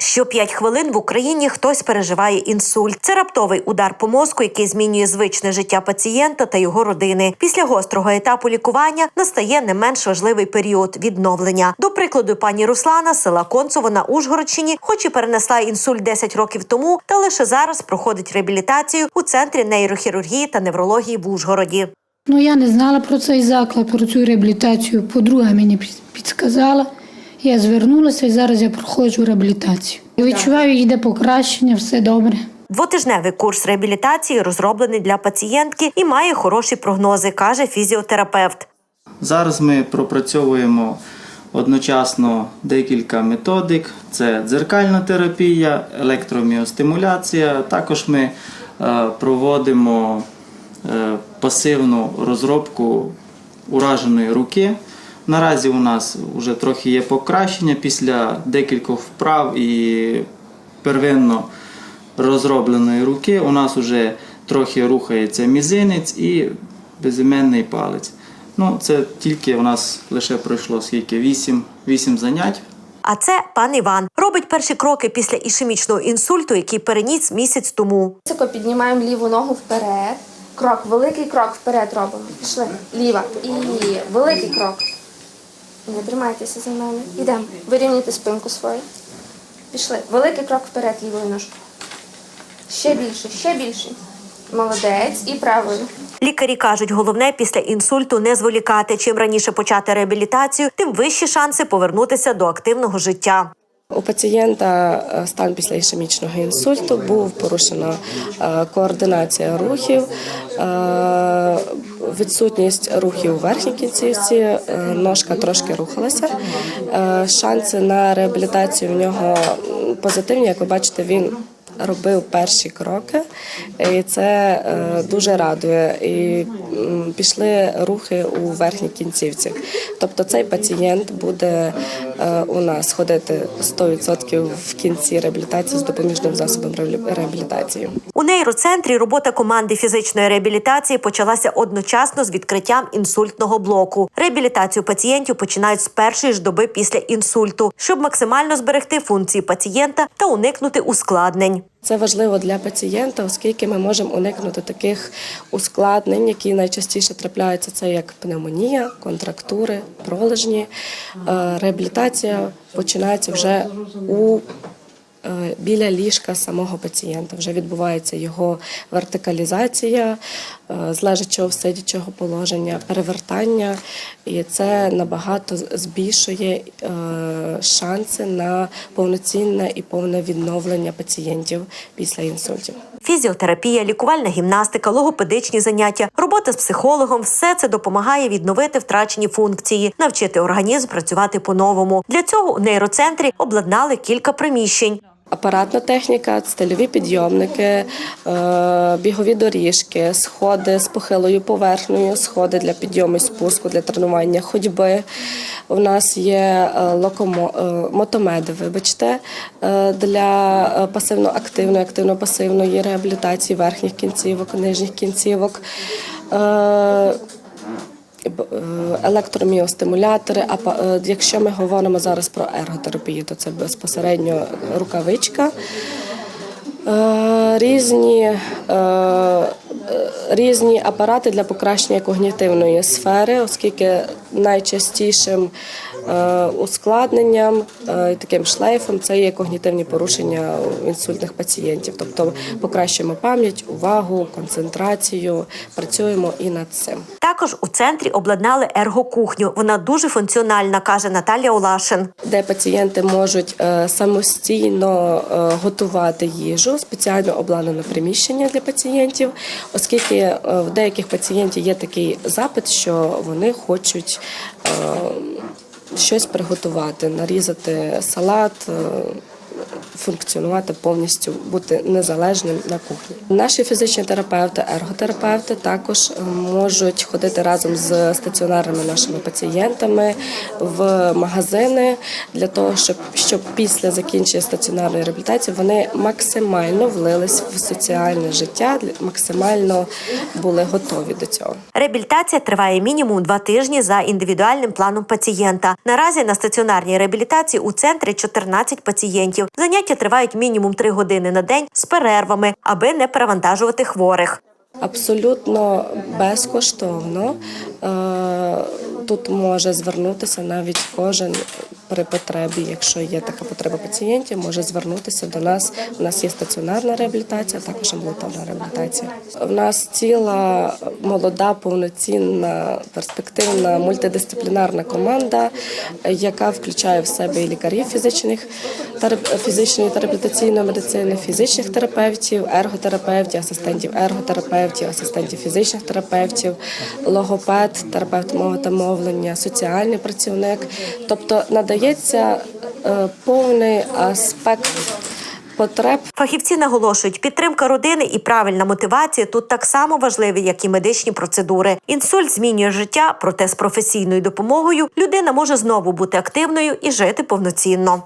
Що 5 хвилин в Україні хтось переживає інсульт. Це раптовий удар по мозку, який змінює звичне життя пацієнта та його родини. Після гострого етапу лікування настає не менш важливий період відновлення. До прикладу, пані Руслана села Концево на Ужгородщині, хоч і перенесла інсульт 10 років тому, та лише зараз проходить реабілітацію у центрі нейрохірургії та неврології в Ужгороді. Ну, я не знала про цей заклад, про цю реабілітацію. Подруга мені під- підсказала. Я звернулася і зараз я проходжу реабілітацію. Я відчуваю, йде покращення, все добре. Двотижневий курс реабілітації розроблений для пацієнтки і має хороші прогнози, каже фізіотерапевт. Зараз ми пропрацьовуємо одночасно декілька методик: це дзеркальна терапія, електроміостимуляція. Також ми е, проводимо е, пасивну розробку ураженої руки. Наразі у нас вже трохи є покращення після декількох вправ і первинно розробленої руки. У нас вже трохи рухається мізинець і безіменний палець. Ну, це тільки у нас лише пройшло скільки? 8, 8 занять. А це пан Іван робить перші кроки після ішемічного інсульту, який переніс місяць тому. Високо піднімаємо ліву ногу вперед. Крок, великий крок вперед робимо. Пішли. Ліва. І великий крок. Не тримайтеся за мене. Йдемо. Вирівнюйте спинку свою. Пішли. Великий крок вперед лівою ножкою. Ще більше, ще більше. Молодець. І правою. Лікарі кажуть, головне після інсульту не зволікати. Чим раніше почати реабілітацію, тим вищі шанси повернутися до активного життя. У пацієнта е, стан після ішемічного інсульту був порушена е, координація рухів, е, відсутність рухів у верхній кінцівці, е, ножка трошки рухалася. Е, Шанси на реабілітацію в нього позитивні. Як ви бачите, він робив перші кроки, і це е, дуже радує. І пішли рухи у верхній кінцівці. Тобто цей пацієнт буде у нас ходити 100% в кінці реабілітації з допоміжним засобом реабілітації. Нейроцентрі робота команди фізичної реабілітації почалася одночасно з відкриттям інсультного блоку. Реабілітацію пацієнтів починають з першої ж доби після інсульту, щоб максимально зберегти функції пацієнта та уникнути ускладнень. Це важливо для пацієнта, оскільки ми можемо уникнути таких ускладнень, які найчастіше трапляються. Це як пневмонія, контрактури, пролежні. Е, Реабілітація починається вже у біля ліжка самого пацієнта. Вже відбувається його вертикалізація е, з лежачого сидячого положення, перевертання, і це набагато збільшує е, шанси на повноцінне і повне відновлення пацієнтів після інсультів. Фізіотерапія, лікувальна гімнастика, логопедичні заняття, робота з психологом все це допомагає відновити втрачені функції, навчити організм працювати по-новому. Для цього у нейроцентрі обладнали кілька приміщень. Апаратна техніка, стильові підйомники, е, бігові доріжки, сходи з похилою поверхнею, сходи для підйому і спуску, для тренування ходьби. У нас є е, е, мотомеди, вибачте, для пасивно-активної, активно-пасивної реабілітації верхніх кінцівок, нижніх кінцівок. Е, електроміостимулятори. А е, якщо ми говоримо зараз про ерготерапію, то це безпосередньо рукавичка. Е, Різні, різні апарати для покращення когнітивної сфери, оскільки найчастішим е, ускладненням е, і таким шлейфом це є когнітивні порушення у інсультних пацієнтів. Тобто покращуємо пам'ять, увагу, концентрацію, працюємо і над цим. Також у центрі обладнали ергокухню. Вона дуже функціональна, каже Наталія Олашин. де пацієнти можуть е, самостійно готувати їжу, спеціально обладнане приміщення для пацієнтів, оскільки е, в деяких пацієнтів є такий запит, що вони хочуть е, щось приготувати, нарізати салат. Функціонувати повністю, бути незалежним на кухні. Наші фізичні терапевти, ерготерапевти також е, можуть ходити разом з стаціонарними нашими пацієнтами в магазини для того, щоб, щоб після закінчення стаціонарної реабілітації вони максимально влились в соціальне життя, максимально були готові до цього. Реабілітація триває мінімум два тижні за індивідуальним планом пацієнта. Наразі на стаціонарній реабілітації у центрі 14 пацієнтів. Заняття тривають мінімум три години на день з перервами, аби не перевантажувати хворих. Абсолютно безкоштовно тут може звернутися навіть кожен при потребі, якщо є така потреба пацієнтів, може звернутися до нас. У нас є стаціонарна реабілітація, також амбулаторна реабілітація. У нас ціла молода, повноцінна, перспективна мультидисциплінарна команда, е, яка включає в себе і лікарів фізичних фізичної та медицини, фізичних терапевтів, ерготерапевтів, асистентів ерготерапевтів, асистентів фізичних терапевтів, логопед, терапевт мови та мовлення, соціальний працівник. Тобто надається е, повний аспект потреб Фахівці наголошують, підтримка родини і правильна мотивація тут так само важливі, як і медичні процедури. Інсульт змінює життя, проте з професійною допомогою людина може знову бути активною і жити повноцінно.